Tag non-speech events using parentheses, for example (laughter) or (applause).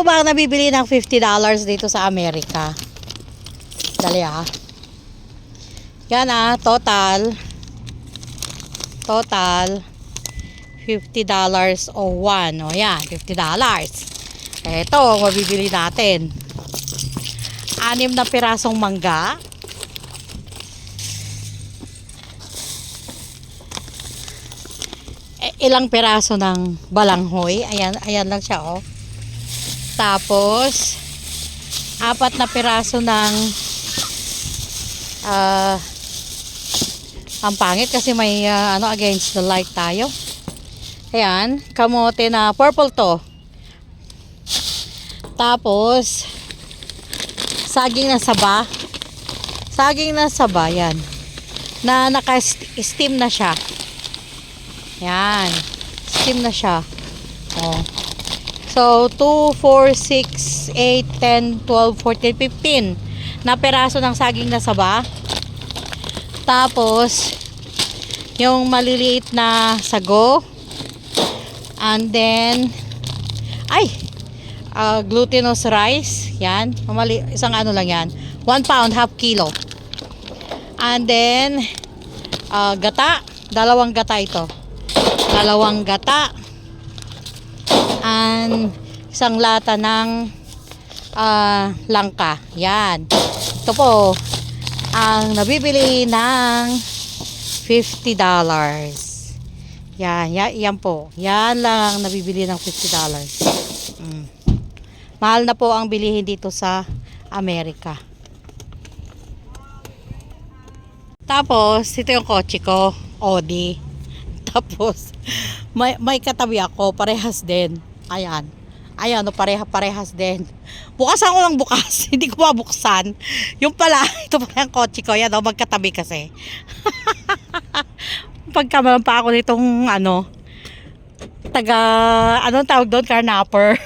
mo ba nabibili ng $50 dito sa Amerika? Dali ah. Yan ah, total. Total. $50 o 1. O yan, $50. Ito, mabibili natin. Anim na pirasong mangga. Eh, ilang piraso ng balanghoy. Ayan, ayan lang siya oh. Tapos, apat na piraso ng ah ang pangit kasi may ah, ano against the light tayo. Ayan, kamote na purple to. Tapos, saging na saba. Saging na saba, yan. Na naka-steam na siya. Yan. Steam na siya. Oh. So, 2, 4, 6, 8, 10, 12, 14, 15 na peraso ng saging na saba. Tapos, yung maliliit na sago. And then, ay, ah, glutinous rice. Yan. Mamali, isang ano lang yan. 1 pound, half kilo. And then, ah, gata. Dalawang gata ito. Dalawang gata. And isang lata ng ah, langka. Yan. Ito po, ang nabibili ng $50. Yan, yan, yan po. Yan lang ang nabibili ng $50. Mm. Mahal na po ang bilihin dito sa Amerika. Tapos, ito yung kotse ko, Audi. (laughs) Tapos, may, may katabi ako, parehas din. Ayan. Ayan, no, pareha, parehas din. Bukasan ko ng bukas, (laughs) hindi ko mabuksan. Yung pala, (laughs) ito pala yung kotse ko. Yan, no, magkatabi kasi. (laughs) Pagkamalan pa ako nitong, ano, taga, anong tawag doon, carnapper.